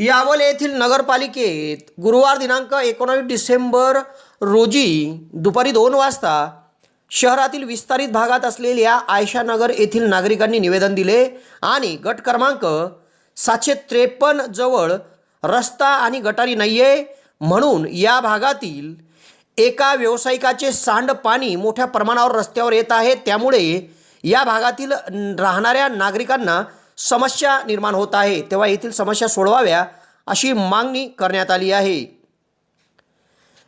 यावल येथील नगरपालिकेत गुरुवार दिनांक एकोणावीस डिसेंबर रोजी दुपारी दोन वाजता शहरातील विस्तारित भागात असलेल्या आयशानगर येथील नागरिकांनी निवेदन दिले आणि गट क्रमांक सातशे त्रेपन्न जवळ रस्ता आणि गटारी नाही आहे म्हणून या भागातील एका व्यावसायिकाचे सांडपाणी मोठ्या प्रमाणावर रस्त्यावर येत आहे. त्यामुळे या भागातील राहणाऱ्या नागरिकांना समस्या निर्माण होत आहे तेव्हा येथील समस्या सोडवाव्या अशी मागणी करण्यात आली आहे.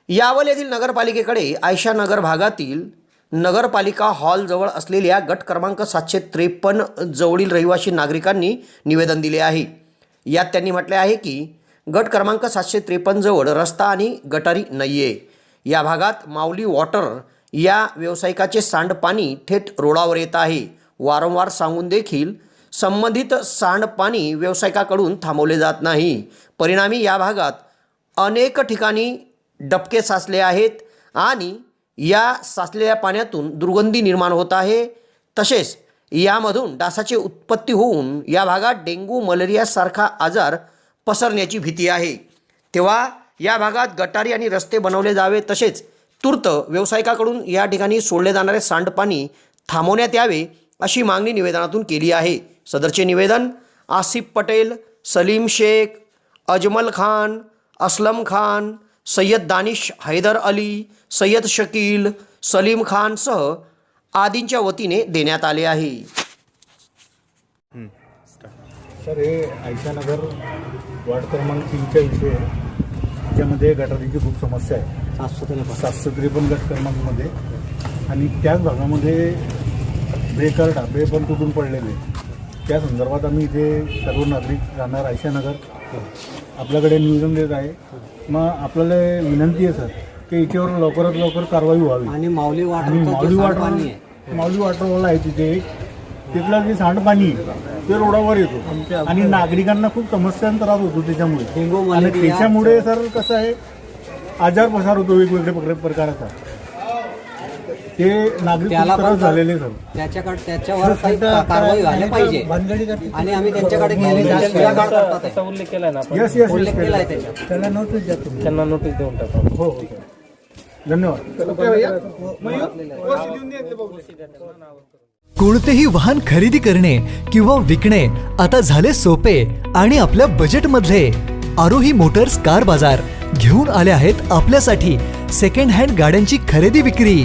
यावल येथील नगरपालिकेकडे आयशा नगर भागातील नगरपालिका हॉलजवळ असलेल्या गट क्रमांक सातशे त्रेपन्न जवळील रहिवासी नागरिकांनी निवेदन दिले आहे. यात त्यांनी म्हटले आहे की गट क्रमांक सातशे त्रेपन्नजवळ रस्ता आणि गटारी नाही आहे या भागात माऊली वॉटर या व्यावसायिकाचे सांडपाणी थेट रोडावर येत आहे. वारंवार सांगून देखील संबंधित सांडपाणी व्यावसायिकाकडून थांबवले जात नाही. परिणामी या भागात अनेक ठिकाणी डबके साचले आहेत आणि या साचलेल्या पाण्यातून दुर्गंधी निर्माण होत आहे. तसेच यामधून डासाची उत्पत्ती होऊन या भागात डेंग्यू मलेरियासारखा आजार पसरण्याची भीती आहे. तेव्हा या भागात गटारी आणि रस्ते बनवले जावे. तसेच तूर्त व्यावसायिकाकडून या ठिकाणी सोडले जाणारे सांडपाणी थांबवण्यात यावे अशी मागणी निवेदनातून केली आहे. सदरचे निवेदन आसिफ पटेल सलीम शेख अजमल खान असलम खान सय्यद दानिश हैदर अली सय्यद शकील सलीम खानसह आदींच्या वतीने देण्यात आले आहे. सर हे आयशानगर वार्ड क्रमांक तीनच्या इथे त्याच्यामध्ये गटारीची खूप समस्या आहे. सातशे त्रेपन्न गट क्रमांकमध्ये. आणि त्याच भागामध्ये ब्रेकर डाबे पण तुटून पडलेले. त्या संदर्भात आम्ही इथे सर्व नागरिक राहणार आयशानगर. आपल्याकडे निवेदन देत आहे. मग आपल्याला विनंती आहे सर की याच्यावर लवकरात लवकर कारवाई व्हावी. आणि माऊली वाटर माऊली वॉटर माऊली वॉटरवाला आहे तिथे तिथलं जे सांडपाणी आहे, ते रोडावर येतो. आणि नागरिकांना खूप समस्यांचा त्रास होतो त्याच्यामुळे. आणि त्याच्यामुळे सर कसं आहे आजार पसार होतो वेगवेगळ्या प्रकार- प्रकाराचा. ते नागरिक त्याला पण झालेले सर त्याच्याकडे त्याच्यावर काही कारवाई व्हायला पाहिजे. आणि आम्ही त्यांच्याकडे गेले शिव्या गाळ करतात. आहे. त्याचा उल्लेख केलाय ना आपण. यस यस उल्लेख यस केला आहे त्याच्यात त्यांना नोटीस द्या तुम्ही. त्यांना नोटीस देऊन टाका. हो हो सर धन्यवाद. कोणतेही वाहन खरेदी करणे किंवा विकणे आता झाले सोपे आणि आपल्या बजेटमधले आरोही मोटर्स कार बाजार घेऊन आले आहेत आपल्यासाठी सेकंड हँड गाड्यांची खरेदी विक्री.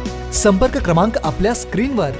संपर्क क्रमांक आपल्या स्क्रीनवर.